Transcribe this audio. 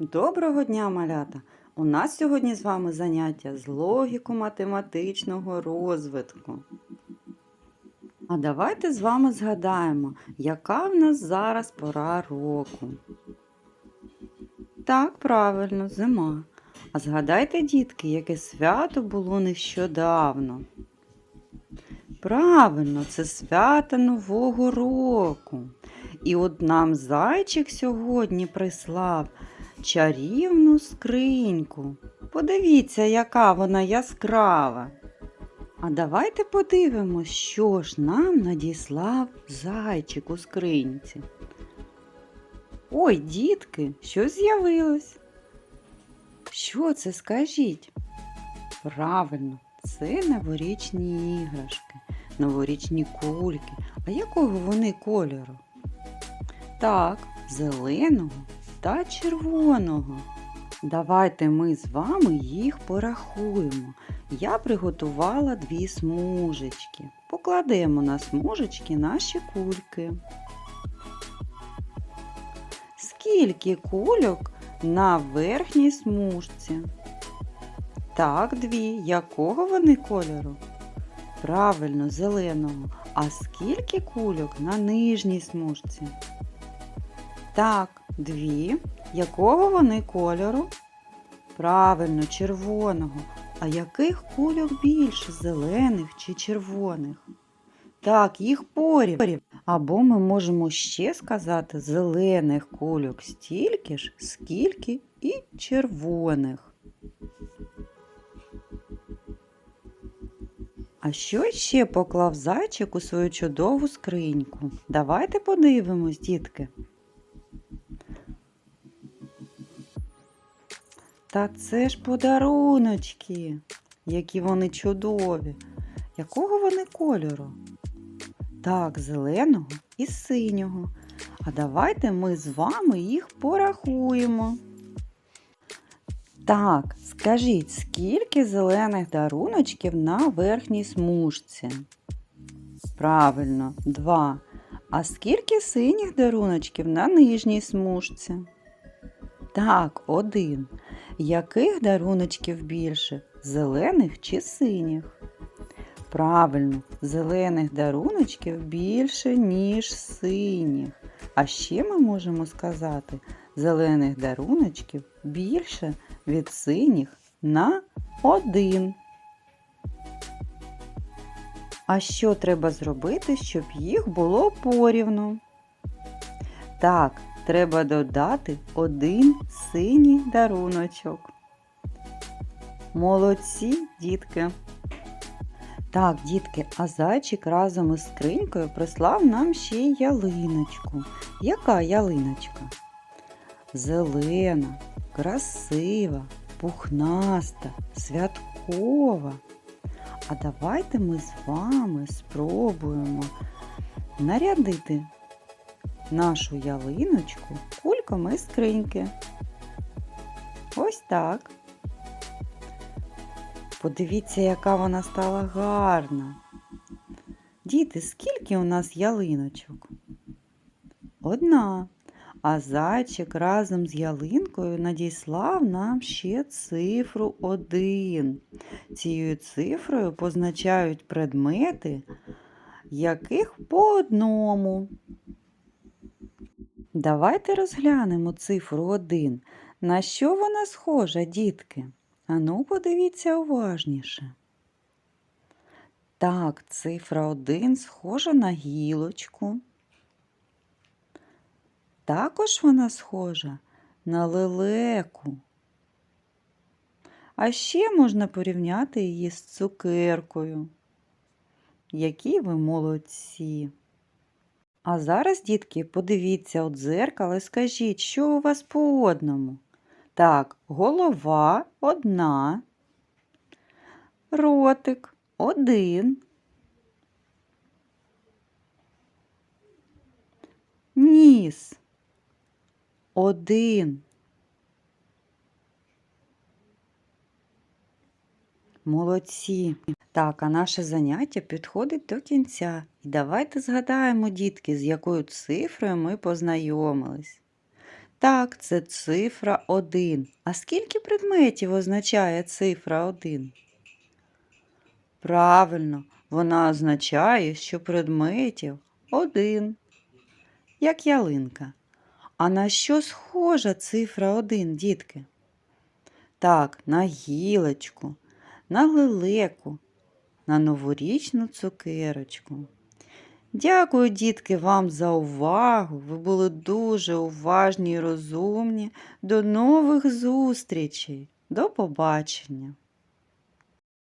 Доброго дня, малята! У нас сьогодні з вами заняття з логіко-математичного розвитку. А давайте з вами згадаємо, яка в нас зараз пора року. Так, правильно, зима. А згадайте, дітки, яке свято було нещодавно. Правильно, це свято Нового року. І от нам зайчик сьогодні прислав чарівну скриньку. Подивіться, яка вона яскрава. А давайте подивимось, що ж нам надіслав зайчик у скриньці. Ой, дітки, що з'явилось? Що це скажіть? Правильно, це новорічні іграшки, новорічні кульки. А якого вони кольору? Так, зеленого та червоного. Давайте ми з вами їх порахуємо. Я приготувала дві смужечки. Покладемо на смужечки наші кульки. Скільки кульок на верхній смужці? Так, дві. Якого вони кольору? Правильно, зеленого. А скільки кульок на нижній смужці? Так, дві. Якого вони кольору? Правильно, червоного. А яких кульок більше зелених чи червоних? Так, їх порів. Або ми можемо ще сказати зелених кульок стільки ж, скільки і червоних. А що ще поклав зайчик у свою чудову скриньку? Давайте подивимось, дітки. Та це ж подаруночки, які вони чудові. Якого вони кольору? Так, зеленого і синього. А давайте ми з вами їх порахуємо. Так, скажіть, скільки зелених даруночків на верхній смужці? Правильно, два. А скільки синіх даруночків на нижній смужці? Так, один. Яких даруночків більше? Зелених чи синіх? Правильно, зелених даруночків більше, ніж синіх. А ще ми можемо сказати, зелених даруночків більше від синіх на один. А що треба зробити, щоб їх було порівну? Так, треба додати один синій даруночок. Молодці, дітки! Так, дітки, а зайчик разом із скринькою прислав нам ще й ялиночку. Яка ялиночка? Зелена, красива, пухнаста, святкова. А давайте ми з вами спробуємо нарядити нашу ялиночку кульками з скриньки. Ось так. Подивіться, яка вона стала гарна. Діти, скільки у нас ялиночок? Одна. А зайчик разом з ялинкою надіслав нам ще цифру 1. Цією цифрою позначають предмети, яких по одному. Давайте розглянемо цифру 1. На що вона схожа, дітки? Ану, подивіться уважніше. Так, цифра 1 схожа на гілочку. Також вона схожа на лелеку. А ще можна порівняти її з цукеркою. Які ви молодці! А зараз, дітки, подивіться у дзеркало і скажіть, що у вас по одному. Так, голова одна, ротик один, ніс один. Молодці. Так, а наше заняття підходить до кінця. І давайте згадаємо, дітки, з якою цифрою ми познайомились. Так, це цифра 1. А скільки предметів означає цифра 1? Правильно, вона означає, що предметів один, як ялинка. А на що схожа цифра 1, дітки? Так, на гілочку, на лелеку, на новорічну цукерочку. Дякую, дітки, вам за увагу. Ви були дуже уважні і розумні. До нових зустрічей. До побачення!